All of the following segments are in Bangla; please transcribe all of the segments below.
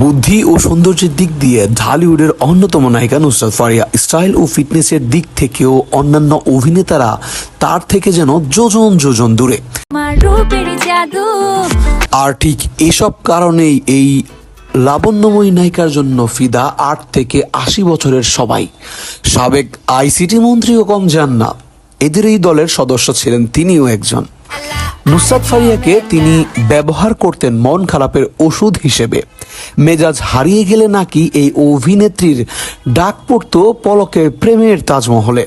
বুদ্ধি ও সৌন্দর্যের দিক দিয়ে ঢালিউডের অন্যতম নায়িকা নুসরাত ফারিয়া স্টাইল ও ফিটনেসের দিক থেকেও অন্যান্য অভিনেতারা তার থেকে যেন যোজন যোজন দূরে। আর ঠিক এসব কারণেই এই লাবণ্যময়ী নায়িকার জন্য ফিদা আট থেকে আশি বছরের সবাই। সাবেক আইসিটি মন্ত্রীও কম যান না। এদের এই দলের সদস্য ছিলেন তিনিও একজন। নুসরাত ফারিয়াকে তিনি ব্যবহার করতেন মন খারাপের ওষুধ হিসেবে। মেজাজ হারিয়ে গেলে নাকি এই অভিনেত্রীর ডাক পড়ত পলকের প্রেমের তাজমহলে।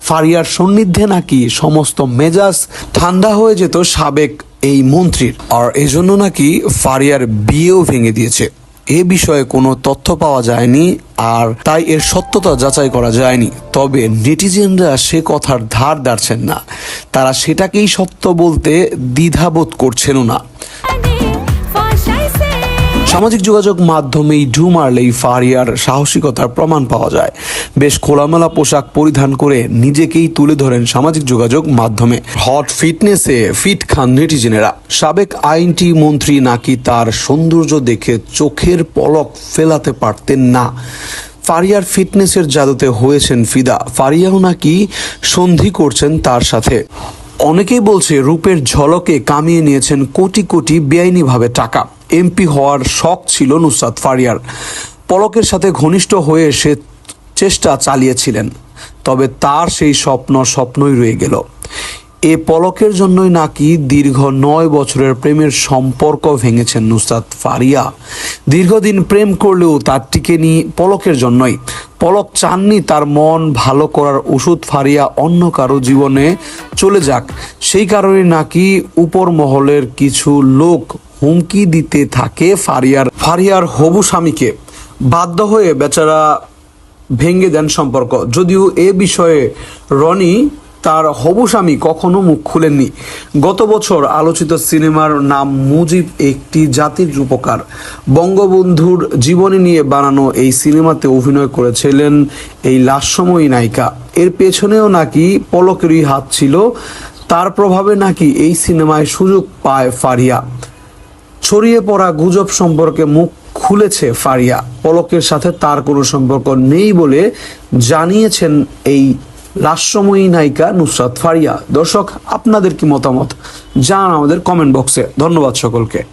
ফারিয়ার সান্নিধ্যে নাকি সমস্ত মেজাজ ঠান্ডা হয়ে যেত সাবেক এই মন্ত্রীর। আর এজন্য নাকি ফারিয়ার বিয়েও ভেঙে দিয়েছে। এ বিষয়ে কোনো তথ্য পাওয়া যায়নি আর তাই এর সত্যতা যাচাই করা যায়নি। তবে নেটিজেনরা সে কথার ধার দাঁড়ছেন না। তারা সেটাকেই সত্য বলতে দ্বিধাবোধ করছেনও না। সামাজিক যোগাযোগ মাধ্যমেই ঢু মারলেই ফারিয়ার সাহসিকতার প্রমাণ পাওয়া যায়। বেশ খোলামেলা পোশাক পরিধান করে নিজেকেই তুলে ধরেন সামাজিক যোগাযোগ মাধ্যমে। হট ফিটনেসে ফিট খান নেটিজেনেরা। সাবেক আইনটি মন্ত্রী নাকি তার সৌন্দর্য দেখে চোখের পলক ফেলাতে পারতেন না। ফারিয়ার ফিটনেসের জাদুতে হয়েছেন ফিদা। ফারিয়াও নাকি সন্ধি করছেন তার সাথে। অনেকেই বলছে রূপের ঝলকে কামিয়ে নিয়েছেন কোটি কোটি বেআইনিভাবে টাকা। এমপি হওয়ার শখ ছিল নুসরাত ফারিয়ার। পলকের সাথে ঘনিষ্ঠ হয়ে সে চেষ্টা চালিয়েছিলেন, তবে তার সেই স্বপ্ন স্বপ্নই রয়ে গেল। এ পলকের জন্যই নাকি দীর্ঘ নয় বছরের প্রেমের সম্পর্ক ভেঙেছেন নুসরাত ফারিয়া। দীর্ঘদিন প্রেম করলেও তার টিকেনি পলকের জন্যই। পলক চাননি তার মন ভালো করার ওষুধ ফারিয়া অন্য কারও জীবনে চলে যাক। সেই কারণে নাকি উপর মহলের কিছু লোক হুমকি দিতে থাকে ফারিয়ার ফারিয়ার হবু স্বামীকে। বাধ্য হয়ে বেচারা ভেঙে দেন সম্পর্ক। যদিও এ বিষয়ে রনি তার হবু স্বামী কখনো মুখ খুলেননি। গত বছর আলোচিত সিনেমার নাম মুজিব একটি জাতির রূপকার। বঙ্গবন্ধুর জীবনী নিয়ে বানানো এই সিনেমাতে অভিনয় করেছিলেন এই লাস্যময়ী নায়িকা। এর পেছনেও নাকি পলকেরই হাত ছিল, তার প্রভাবে নাকি এই সিনেমায় সুযোগ পায় ফারিয়া। ছড়িয়ে পড়া গুজব সম্পর্কে মুখ খুলেছে ফারিয়া। পলকের সাথে তার কোনো সম্পর্ক নেই বলে জানিয়েছেন এই লাস্যময়ী নায়িকা নুসরাত ফারিয়া। দর্শক আপনাদের কি মতামত? জানান আমাদের কমেন্ট বক্সে ধন্যবাদ সকলকে।